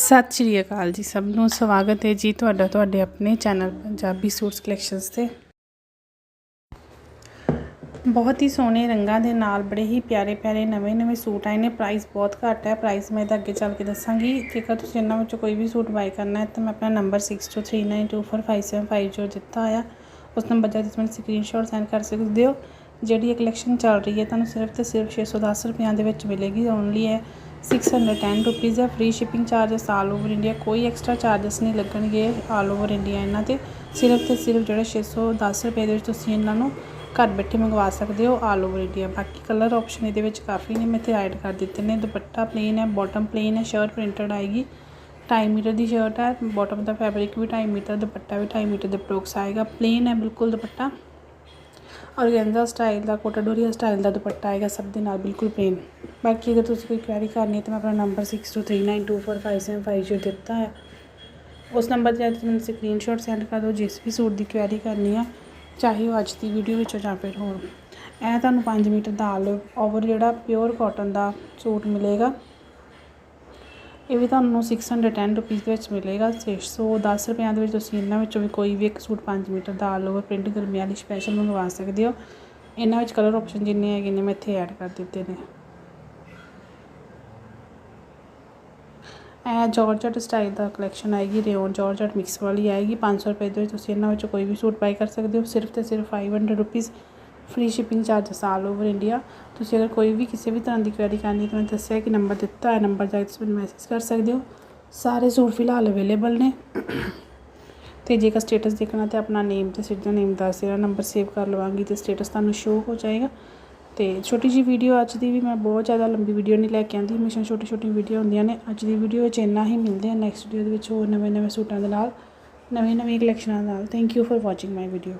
ਸਤਿ ਸ਼੍ਰੀ ਅਕਾਲ ਜੀ ਸਭ ਨੂੰ। ਸਵਾਗਤ ਹੈ ਜੀ ਤੁਹਾਡਾ ਤੁਹਾਡੇ ਆਪਣੇ ਚੈਨਲ ਪੰਜਾਬੀ ਸੂਟਸ ਕਲੈਕਸ਼ਨਸ ਤੇ। ਬਹੁਤ ਹੀ ਸੋਹਣੇ ਰੰਗਾਂ ਦੇ ਨਾਲ ਬੜੇ ਹੀ ਪਿਆਰੇ ਪਿਆਰੇ ਨਵੇਂ ਨਵੇਂ ਸੂਟ ਆਏ ਨੇ। ਪ੍ਰਾਈਸ ਬਹੁਤ ਘੱਟ ਹੈ। ਪ੍ਰਾਈਸ ਮੈਂ ਇਹਦਾ ਅੱਗੇ ਚੱਲ ਕੇ ਦੱਸਾਂਗੀ। ਜੇਕਰ ਤੁਸੀਂ ਇਹਨਾਂ ਵਿੱਚੋਂ ਕੋਈ ਵੀ ਸੂਟ ਬਾਈ ਕਰਨਾ ਹੈ ਤਾਂ ਮੈਂ ਆਪਣਾ ਨੰਬਰ 6239245750 ਦਿੱਤਾ ਹੋਇਆ, ਉਸ ਨੰਬਰ ਤੇ ਤੁਸੀਂ ਮੈਨੂੰ ਸਕਰੀਨਸ਼ਾਟ ਸੈਂਡ ਕਰ ਸਕਦੇ ਹੋ। ਜਿਹੜੀ ਇਹ ਕਲੈਕਸ਼ਨ ਚੱਲ ਰਹੀ ਹੈ, ਤੁਹਾਨੂੰ ਸਿਰਫ ਤੇ ਸਿਰਫ 610 ਰੁਪਈਆਂ ਦੇ ਵਿੱਚ ਮਿਲੇਗੀ। ਓਨਲੀ ਹੈ। ਸਿਕਸ ਹੰਡਰਡ ਟੈਨ ਰੁਪੀਜ਼ ਹੈ free shipping charges all over India ਕੋਈ ਐਕਸਟਰਾ ਚਾਰਜਸ ਨਹੀਂ ਲੱਗਣਗੇ ਆਲ ਓਵਰ ਇੰਡੀਆ ਇਹਨਾਂ ਤੇ। ਸਿਰਫ ਤੇ ਸਿਰਫ ਜਿਹੜਾ 610 ਰੁਪਏ ਦੇ ਵਿੱਚ ਤੁਸੀਂ ਇਹਨਾਂ ਨੂੰ ਘਰ ਬੈਠੇ ਮੰਗਵਾ ਸਕਦੇ ਹੋ ਆਲ ਓਵਰ ਇੰਡੀਆ ਬਾਕੀ ਕਲਰ ਆਪਸ਼ਨ ਇਹਦੇ ਵਿੱਚ ਕਾਫੀ ਨੇ, ਮੈਂ ਇੱਥੇ ਐਡ ਕਰ ਦਿੱਤੇ ਨੇ। ਦੁਪੱਟਾ ਪਲੇਨ ਹੈ ਬਾਟਮ ਪਲੇਨ ਹੈ ਸ਼ਰਟ ਪ੍ਰਿੰਟਡ ਆਏਗੀ। 2.5 ਮੀਟਰ ਦੀ ਸ਼ਰਟ ਹੈ ਬਾਟਮ ਦਾ ਫੈਬਰਿਕ ਵੀ 2.5 ਮੀਟਰ ਦੁਪੱਟਾ ਵੀ 2.5 ਮੀਟਰ ਦੇ ਪ੍ਰੋਕਸ ਆਏਗਾ। ਪਲੇਨ ਹੈ ਬਿਲਕੁਲ ਦੁਪੱਟਾ। ਔਰਗੈਂਜ਼ਾ ਸਟਾਈਲ ਦਾ, ਕੋਟਾ ਡੋਰੀਆ ਸਟਾਈਲ ਦਾ ਦੁਪੱਟਾ ਆਏਗਾ, ਸਭ ਦੇ ਨਾਲ ਬਿਲਕੁਲ ਪਲੇਨ ਬਾਕੀ ਅਗਰ ਤੁਸੀਂ ਕੋਈ ਕੁਐਰੀ ਕਰਨੀ ਹੈ ਤਾਂ ਮੈਂ ਆਪਣਾ ਨੰਬਰ 6239245750 ਦਿੱਤਾ ਹੈ। ਉਸ ਨੰਬਰ ਤੇ ਤੁਸੀਂ ਮੈਨੂੰ ਸਕਰੀਨਸ਼ਾਟ ਸੈਂਡ ਕਰ ਦਿਓ, ਜਿਸ ਵੀ ਸੂਟ ਦੀ ਕੁਐਰੀ ਕਰਨੀ ਹੈ ਚਾਹੇ ਉਹ ਅੱਜ ਦੀ ਵੀਡੀਓ ਵਿੱਚੋਂ ਜਾਂ ਫਿਰ ਹੋਰ। ਇਹ ਤੁਹਾਨੂੰ 5 ਮੀਟਰ ਦਾ ਆਲ ਓਵਰ ਜਿਹੜਾ ਪਿਓਰ ਕਾਟਨ ਦਾ ਸੂਟ ਮਿਲੇਗਾ। ਇਹ ਵੀ ਤੁਹਾਨੂੰ 610 ਰੁਪਏ ਦੇ ਵਿੱਚ ਮਿਲੇਗਾ 610 ਰੁਪਿਆਂ ਦੇ ਵਿੱਚ ਤੁਸੀਂ ਇਹਨਾਂ ਵਿੱਚੋਂ ਵੀ ਕੋਈ ਵੀ ਇੱਕ ਸੂਟ 5 ਮੀਟਰ ਦਾ ਆਲ ਓਵਰ ਪ੍ਰਿੰਟ ਗਰਮੀਆਂ ਵਾਲੀ ਸਪੈਸ਼ਲ ਮੰਗਵਾ ਸਕਦੇ ਹੋ। ਇਹਨਾਂ ਵਿੱਚ ਕਲਰ ਆਪਸ਼ਨ ਜਿੰਨੇ ਹੈਗੇ ਨੇ ਮੈਂ ਇੱਥੇ ਐਡ ਕਰ ਦਿੱਤੇ ਨੇ। ਇਹ ਜਾਰਜਟ ਸਟਾਈਲ ਦਾ ਕਲੈਕਸ਼ਨ ਆਏਗੀ ਰੇਓਨ ਜਾਰਜਟ ਮਿਕਸ ਵਾਲੀ ਆਏਗੀ। 500 ਰੁਪਏ ਦੇ ਵਿੱਚ ਤੁਸੀਂ ਇਹਨਾਂ ਵਿੱਚੋਂ ਕੋਈ ਵੀ ਸੂਟ ਬਾਈ ਕਰ ਸਕਦੇ ਹੋ। ਸਿਰਫ ਤੇ ਸਿਰਫ 500 rupees free shipping charges all over India ਤੁਸੀਂ ਅਗਰ ਕੋਈ ਵੀ ਕਿਸੇ ਵੀ ਤਰ੍ਹਾਂ ਦੀ ਕੁਐਰੀ ਕਰਨੀ ਹੈ ਤਾਂ ਮੈਂ ਦੱਸਿਆ ਕਿ ਨੰਬਰ ਦਿੱਤਾ ਹੈ ਨੰਬਰ ਜਾ ਕੇ ਤੁਸੀਂ ਮੈਨੂੰ ਮੈਸੇਜ ਕਰ ਸਕਦੇ ਹੋ। ਸਾਰੇ ਸੂਟ ਫਿਲਹਾਲ ਅਵੇਲੇਬਲ ਨੇ। ਤੇ ਜੇਕਰ ਸਟੇਟਸ ਦੇਖਣਾ ਤੇ ਆਪਣਾ ਨੇਮ ਤੇ ਸਿੱਧਾ ਨੇਮ ਦੱਸ ਦੇਣਾ ਨੰਬਰ ਸੇਵ ਕਰ ਲਵਾਂਗੀ ਤੇ ਸਟੇਟਸ ਤੁਹਾਨੂੰ ਸ਼ੋ ਹੋ ਜਾਏਗਾ। ਤੇ ਛੋਟੀ ਜੀ ਵੀਡੀਓ ਅੱਜ ਦੀ ਵੀ ਮੈਂ ਬਹੁਤ ਜ਼ਿਆਦਾ ਲੰਬੀ ਵੀਡੀਓ ਨਹੀਂ ਲੈ ਕੇ ਆਂਦੀ ਹਮੇਸ਼ਾ ਛੋਟੀ ਛੋਟੀ ਵੀਡੀਓ ਹੁੰਦੀਆਂ ਨੇ। ਅੱਜ ਦੀ ਵੀਡੀਓ ਵਿੱਚ ਇੰਨਾ ਹੀ ਮਿਲਦੇ ਆ ਨੈਕਸਟ ਵੀਡੀਓ ਦੇ ਵਿੱਚ ਹੋਰ ਨਵੇਂ ਨਵੇਂ ਸੂਟਾਂ ਦੇ ਨਾਲ ਨਵੇਂ ਨਵੇਂ ਕਲੈਕਸ਼ਨਾਂ ਨਾਲ। Thank you for watching my video